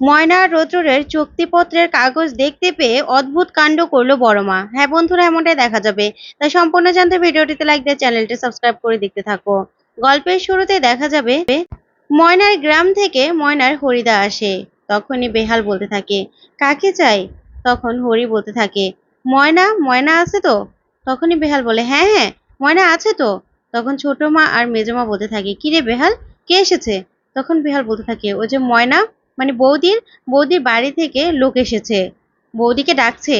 ময়না আর চুক্তিপত্রের কাগজ দেখতে পেয়ে অদ্ভুত কাণ্ড করল বড় মা হ্যাঁ বন্ধুরা, এমনটাই দেখা যাবে। তাই সম্পূর্ণ জানতে ভিডিওটিতে লাইক দিয়ে চ্যানেলটি সাবস্ক্রাইব করে দেখতে থাকো। গল্পের শুরুতে দেখা যাবে ময়নার গ্রাম থেকে ময়নার হরিদা আসে। তখনই বেহাল বলতে থাকে, কাকে চাই? তখন হরি বলতে থাকে, ময়না ময়না আছে তো? তখনই বেহাল বলে হ্যাঁ হ্যাঁ ময়না আছে তো? তখন ছোট মা আর মেজো মা বলতে থাকে, কি রে বেহাল? কে এসেছে? তখন বেহাল বলতে থাকে ও যে ময়না মানে বৌদির বৌদির বাড়ি থেকে লোক এসেছে। বৌদিকে ডাকছে।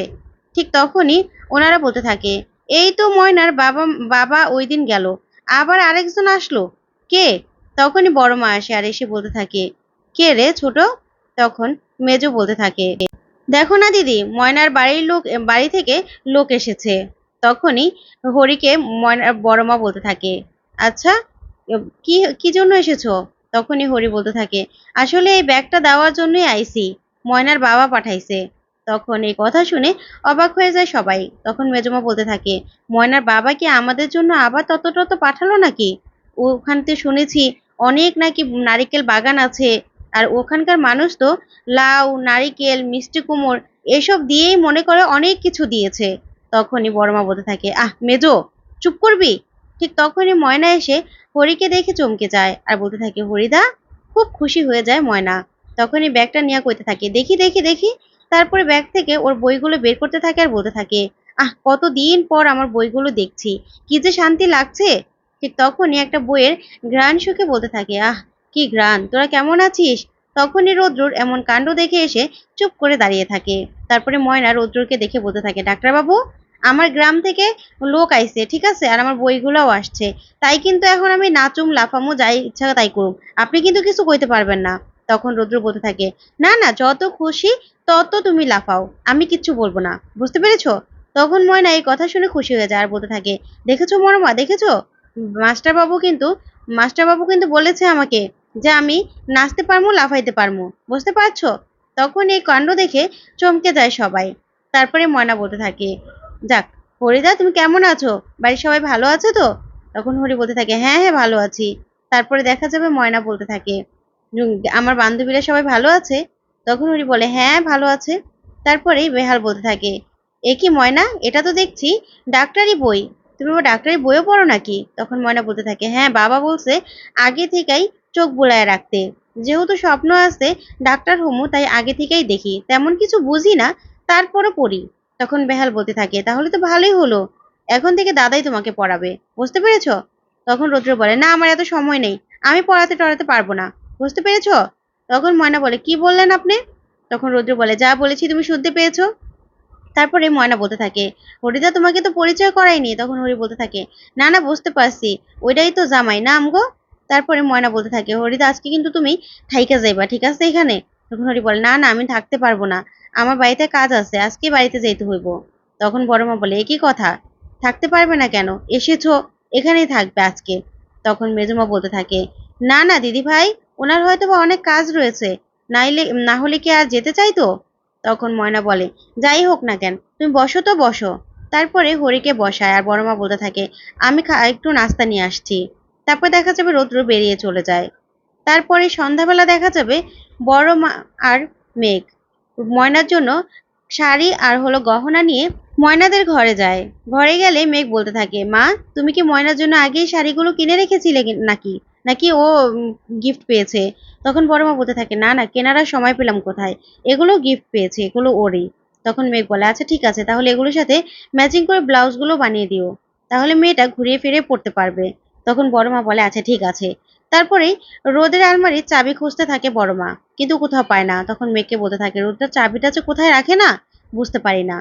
ঠিক তখনই ওনারা বলতে থাকে, এই তো ময়নার বাবা বাবা ওই দিন গেল। আবার আরেকজন আসলো। কে? তখনই বড় মা আসে আর এসে বলতে থাকে, কে রে ছোট? তখন মেজো বলতে থাকে, দেখো না দিদি, ময়নার বাড়ির লোক, বাড়ি থেকে লোক এসেছে। তখনই হরিকে ময়নার বড় মা বলতে থাকে আচ্ছা কি কি জন্য এসেছ? তখনই হরি বলতে থাকে, আসলে এই ব্যাগটা দেওয়ার জন্যই আইছি, ময়নার বাবা পাঠাইছে। তখন এই কথা শুনে অবাক হয়ে যায় সবাই। তখন মেজমা বলতে থাকে, ময়নার বাবা কি আমাদের জন্য আবার তত তত পাঠালো নাকি? ওখান থেকে শুনেছি, অনেক নাকি নারিকেল বাগান আছে, আর ওখানকার মানুষ তো লাউ, নারিকেল, মিষ্টি কুমোর, এসব দিয়েই মনে করে অনেক কিছু দিয়েছে। তখনই বড়মা বলতে থাকে, আহ, মেজো, চুপ করবি? ঠিক তখনই ময়না এসে হরিকে দেখে চমকে যায় আর বলতে থাকে, হরিদা, খুব খুশি হয়ে যায় ময়না। তখনই ব্যাগটা নিয়ে কইতে থাকে, দেখি দেখি দেখি। তারপরে ব্যাগ থেকে ওর বইগুলো বের করতে থাকে আর বলতে থাকে, আহ, কতদিন পর আমার বইগুলো দেখছি। কি যে শান্তি লাগছে। ঠিক তখনই একটা বইয়ের ঘ্রাণ শুকে বলতে থাকে, আহ, কি ঘ্রাণ, তোরা কেমন আছিস? তখনই রৌদ্রর এমন কাণ্ড দেখে এসে চুপ করে দাঁড়িয়ে থাকে। তারপরে ময়না রৌদ্রকে দেখে বলতে থাকে, ডাক্তারবাবু আমার গ্রাম থেকে লোক আইছে, ঠিক আছে? আর আমার বইগুলোও আসছে। তাই কিন্তু এখন আমি নাচুম, লাফামো, যাই ইচ্ছা তাই করুম। আপনি কিন্তু কিছু কইতে পারবেন না, তখন রৌদ্র বলতে থাকে, না না, যত খুশি তত তুমি লাফাও, আমি কিচ্ছু বলব না। বুঝতে পেরেছ? তখন ময়না এই কথা শুনে খুশি হয়ে যায় আর বলতে থাকে, দেখেছ মরমা, দেখেছ? মাস্টারবাবু কিন্তু মাস্টারবাবু কিন্তু বলেছে আমাকে যে আমি নাচতে পারব লাফাইতে পারব বুঝতে পারছ? তখন এই কাণ্ড দেখে চমকে যায় সবাই। তারপরে ময়না বলতে থাকে যাক, হরিদা, তুমি কেমন আছো? বাড়ির সবাই ভালো আছে তো? তখন হরি বলতে থাকে হ্যাঁ হ্যাঁ ভালো আছি। তারপরে দেখা যাবে, ময়না বলতে থাকে আমার বান্ধবীরা সবাই ভালো আছে? তখন হরি বলে হ্যাঁ ভালো আছে। তারপরেই বেহাল বলতে থাকে, এ কি ময়না? এটা তো দেখছি, ডাক্তারি বই। তুমি ও ডাক্তারি বইও পড়ো নাকি? তখন ময়না বলতে থাকে হ্যাঁ বাবা বলছে, আগে থেকেই চোখ বুলায় রাখতে। যেহেতু স্বপ্ন আছে, ডাক্তার হমু, তাই আগে থেকেই দেখি। তেমন কিছু বুঝি না, তারপরও পড়ি। তখন বেহাল বলতে থাকে, তাহলে তো ভালোই হলো। এখন থেকে দাদাই তোমাকে পড়াবে। বুঝতে পেরেছ? তখন রৌদ্র বলে, না, আমার এত সময় নেই। আমি পড়াতে টড়াতে পারব না। বুঝতে পেরেছ? তখন ময়না বলে, কি বললেন আপনি? তখন রৌদ্র বলে, যা বলেছি তুমি শুনতে পেয়েছ? তারপরে ময়না বলতে থাকে, হরিদা তোমাকে তো পরিচয় করাইনি তখন হরি বলতে থাকে, না না, বুঝতে পারছি। ওইটাই তো জামাই, না, আমগো? তারপরে ময়না বলতে থাকে, হরিদা, আজকে কিন্তু তুমি থাইকা যাইবা, ঠিক আছে এখানে? তখন হরি বলে, না না, আমি থাকতে পারব না। আমার বাড়িতে কাজ আছে, আজকে বাড়িতে যেতে হইব। তখন বড় মা বলে, একই কথা, থাকতে পারবে না কেন? এসেছ, এখানেই থাকবে আজকে। তখন মেজমা বলতে থাকে, না না, দিদি ভাই, ওনার হয়তো বা অনেক কাজ রয়েছে, নাইলে, না হলে কি আর যেতে চাইতো তখন ময়না বলে, যাই হোক না কেন, তুমি বসো তো, বসো। তারপরে হরিকে বসায় আর বড়মা বলতে থাকে, আমি একটু নাস্তা নিয়ে আসছি। তারপর দেখা যাবে রৌদ্র বেরিয়ে চলে যায়। তারপরে সন্ধ্যাবেলা দেখা যাবে বড় মা আর মেঘ। ময়নার জন্য শাড়ি আর হলো গহনা নিয়ে ময়নাদের ঘরে যায়। ঘরে গেলে মেঘ বলতে থাকে, মা, তুমি কি ময়নার জন্য আগেই শাড়িগুলো কিনে রেখেছিলে নাকি? নাকি ও গিফট পেয়েছে? তখন বড় মা বলতে থাকে, না না, কেনার সময় পেলাম কোথায়? এগুলো গিফট পেয়েছে, এগুলো ওরই। তখন মেঘ বলে আচ্ছা ঠিক আছে, তাহলে এগুলোর সাথে ম্যাচিং করে ব্লাউজগুলো বানিয়ে দিও। তাহলে মেয়েটা ঘুরিয়ে ফিরে পড়তে পারবে। তখন বড় মা বলে আচ্ছা ঠিক আছে। তারপরেই রোদের আলমারির চাবি খুঁজতে থাকে বড় মা। কিন্তু কোথাও পায় না। তখন মেয়েকে বলতে থাকে, রোদটার চাবিটা যে কোথায় রাখে না? বুঝতে পারি না।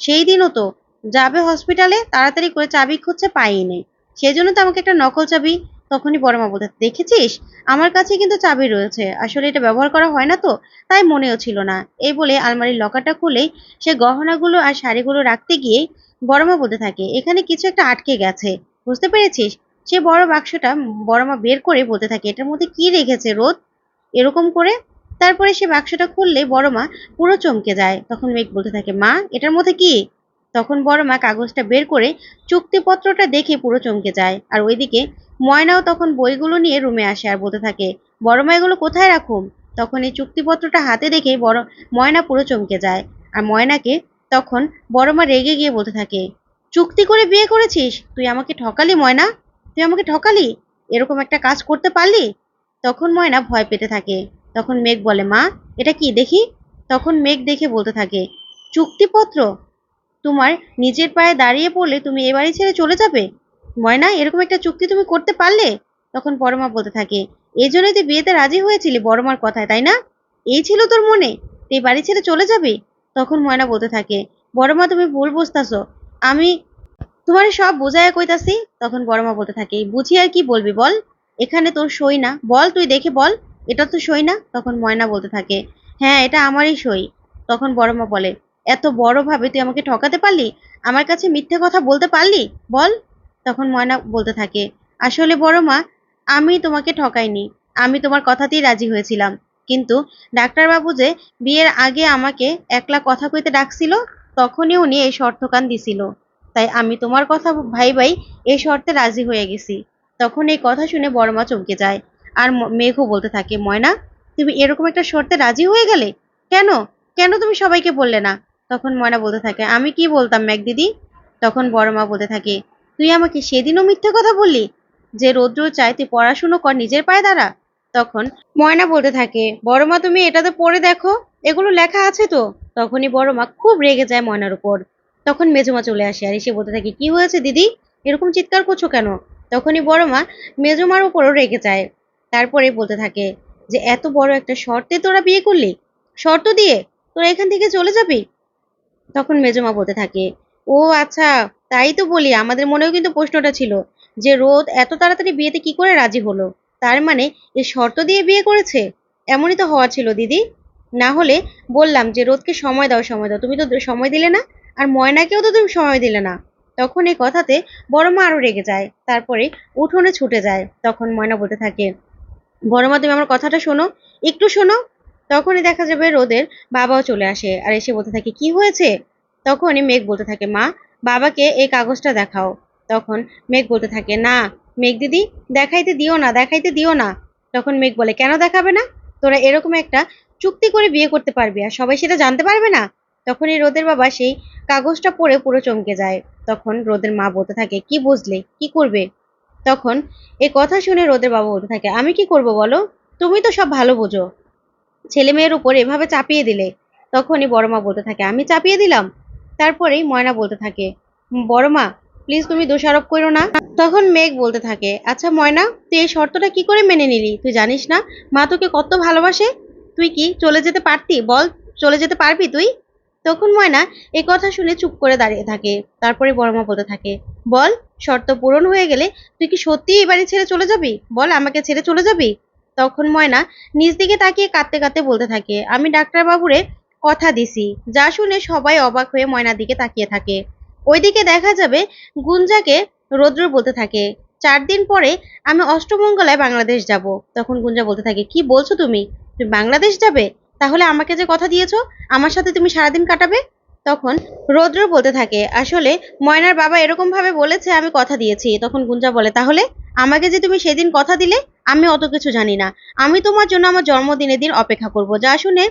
সেই দিনও তো যাবে হসপিটালে, তাড়াতাড়ি করে চাবি খুঁজছে, পাইই নেই সেই জন্য তো আমাকে একটা নকল চাবি তখনই বড় মা বলতে, দেখেছিস? আমার কাছে কিন্তু চাবি রয়েছে। আসলে এটা ব্যবহার করা হয় না তো, তাই মনেও ছিল না। এই বলে আলমারির লকারটা খুলেই সে গহনাগুলো আর শাড়িগুলো রাখতে গিয়ে বড় মা বলতে থাকে, এখানে কিছু একটা আটকে গেছে। বুঝতে পেরেছিস? সে বড় বাক্সটা বড় মা বের করে বলতে থাকে, এটার মধ্যে কি রেখেছে রোদ? এরকম করে তারপরে সে বাক্সটা খুললে বড় মা পুরো চমকে যায়। তখন মেঘ বলতে থাকে, মা, এটার মধ্যে কি? তখন বড় মা কাগজটা বের করে চুক্তিপত্রটা দেখে পুরো চমকে যায়। আর ওইদিকে ময়নাও তখন বইগুলো নিয়ে রুমে আসে আর বলতে থাকে, বড় মা, এগুলো কোথায় রাখুম তখন এই চুক্তিপত্রটা হাতে দেখে বড় ময়না পুরো চমকে যায়। আর ময়নাকে তখন বড় মা রেগে গিয়ে বলতে থাকে, চুক্তি করে বিয়ে করেছিস? তুই আমাকে ঠকালি ময়না? তুই আমাকে ঠকালি? এরকম একটা কাজ করতে পারলি? তখন ময়না ভয় পেতে থাকে। তখন মেঘ বলে, মা, এটা কি, দেখি? তখন মেঘ দেখে বলতে থাকে, চুক্তিপত্র? তোমার নিজের পায়ে দাঁড়িয়ে পড়লে তুমি এ বাড়ি ছেড়ে চলে যাবে? ময়না, এরকম একটা চুক্তি তুমি করতে পারলে? তখন বড়মা বলতে থাকে এই জন্যই তুই বিয়েতে রাজি হয়েছিলি বড়মার কথায়, তাই না? এই ছিল তোর মনে? তুই বাড়ি ছেড়ে চলে যাবি? তখন ময়না বলতে থাকে, বড়মা, তুমি ভুল বুঝতাছো। আমি তোমার সব বোঝায় কইতাছি, তখন বড়মা বলতে থাকে বুঝি আর কি বলবি বল? এখানে তোর সই না। বল, তুই দেখে বল, এটা তো সই না? তখন ময়না বলতে থাকে হ্যাঁ এটা আমারই সই। তখন বড়মা বলে, এত বড় ভাবে তুই আমাকে ঠকাতে পারলি? আমার কাছে মিথ্যে কথা বলতে পারলি? বল। তখন ময়না বলতে থাকে, আসলে বড় মা আমি তোমাকে ঠকাইনি। আমি তোমার কথাতেই রাজি হয়েছিলাম। কিন্তু ডাক্তারবাবু যে বিয়ের আগে আমাকে একলা কথা কইতে ডাকছিল, তখনই উনি এই শর্তকান দিছিল। তাই আমি তোমার কথা ভাই ভাই এই শর্তে রাজি হয়ে গেছি। তখন এই কথা শুনে বড় মা চমকে যায়। আর মেঘও বলতে থাকে, ময়না, তুমি এরকম একটা শর্তে রাজি হয়ে গেলে? কেন? কেন তুমি সবাইকে বললে না? তখন ময়না বলতে থাকে, আমি কি বলতাম মেঘ দিদি? তখন বড় মা বলতে থাকে, তুই আমাকে সেদিনও মিথ্যে কথা বললি যে রৌদ্র চাই তুই পড়াশুনো কর, নিজের পায়ে দাঁড়া। তখন ময়না বলতে থাকে বড় মা তুমি এটাতে পড়ে দেখো, এগুলো লেখা আছে তো? তখনই বড় মা খুব রেগে যায় ময়নার উপর। তখন মেজমা চলে আসে আর এসে বলতে থাকে, কি হয়েছে দিদি? এরকম চিৎকার করছ কেন? তখনই বড় মা মেজমার উপরও রেগে যায়। তারপরে বলতে থাকে যে, এত বড় একটা শর্তে তোরা বিয়ে করলি? শর্ত দিয়ে তোরা এখান থেকে চলে যাবি? তখন মেজমা বলতে থাকে, ও আচ্ছা তাই তো বলি, আমাদের মনেও কিন্তু প্রশ্নটা ছিল যে, রোদ এত তাড়াতাড়ি বিয়েতে কি করে রাজি হলো? তার মানে এ শর্ত দিয়ে বিয়ে করেছে? এমনই তো হওয়া ছিল দিদি। না হলে বললাম যে, রোদকে সময় দাও সময় দাও। তুমি তো সময় দিলে না আর ময়নাকেও তো তুমি সময় দিলে না। তখন এই কথাতে বড় মা আরও রেগে যায়। তারপরে উঠোনে ছুটে যায়। তখন ময়না বলতে থাকে বড় মা তুমি আমার কথাটা শোনো, একটু শোনো। তখনই দেখা যাবে রোদের বাবাও চলে আসে আর এসে বলতে থাকে, কি হয়েছে? তখনই মেঘ বলতে থাকে, মা, বাবাকে এই কাগজটা দেখাও। তখন মেঘ বলতে থাকে, না, মেঘ দিদি, দেখাইতে দিও না, দেখাইতে দিও না। তখন মেঘ বলে, কেন দেখাবে না? তোরা এরকম একটা চুক্তি করে বিয়ে করতে পারবি আর সবাই সেটা জানতে পারবে না? তখনই রোদের বাবা সেই কাগজটা পড়ে পুরো চমকে যায়। তখন রোদের মা বলতে থাকে কি বুঝলে? কি করবে? তখন এই কথা শুনে রোদের বাবা বলতে থাকে আমি কি করব বলো? তুমি তো সব ভালো বোঝো। ছেলে মেয়ের উপর এভাবে চাপিয়ে দিলে? তখনই বড় মা বলতে থাকে আমি চাপিয়ে দিলাম? তারপরেই ময়না বলতে থাকে "উম, বড় মা প্লিজ তুমি দোষারোপ করো না। তখন মেঘ বলতে থাকে আচ্ছা ময়না তুই এই শর্তটা কি করে মেনে নিলি? তুই জানিস না? মা তোকে কত ভালোবাসে? তুই কি চলে যেতে পারতি? বল চলে যেতে পারবি তুই? তখন ময়না এই কথা শুনে চুপ করে দাঁড়িয়ে থাকে। তারপরে বড় মা বলতে থাকে, বল, শর্ত পূরণ হয়ে গেলে তুই কি সত্যি এই বাড়ি ছেড়ে চলে যাবি? বল, আমাকে ছেড়ে চলে যাবি? তখন ময়না নিজ দিকে তাকিয়ে কাঁদতে কাঁদতে বলতে থাকে, আমি ডাক্তার বাবুরে কথা দিছি। যা শুনে সবাই অবাক হয়ে ময়নার দিকে তাকিয়ে থাকে। ওইদিকে দেখা যাবে গুঞ্জাকে রৌদ্র বলতে থাকে, চার দিন পরে আমি অষ্টমঙ্গলায় বাংলাদেশ যাব। তখন গুঞ্জা বলতে থাকে, কি বলছো তুমি? তুমি বাংলাদেশ যাবে? তাহলে আমাকে যে কথা দিয়েছ, আমার সাথে তুমি সারাদিন কাটাবে? তখন রৌদ্র বলতে থাকে, আসলে ময়নার বাবা এরকমভাবে বলেছে, আমি কথা দিয়েছি। তখন গুঞ্জা বলে, তাহলে আমাকে যে তুমি সেদিন কথা দিলে, আমি অত কিছু জানি না। আমি তোমার জন্য আমার জন্মদিনের দিন অপেক্ষা করব। যা শুনে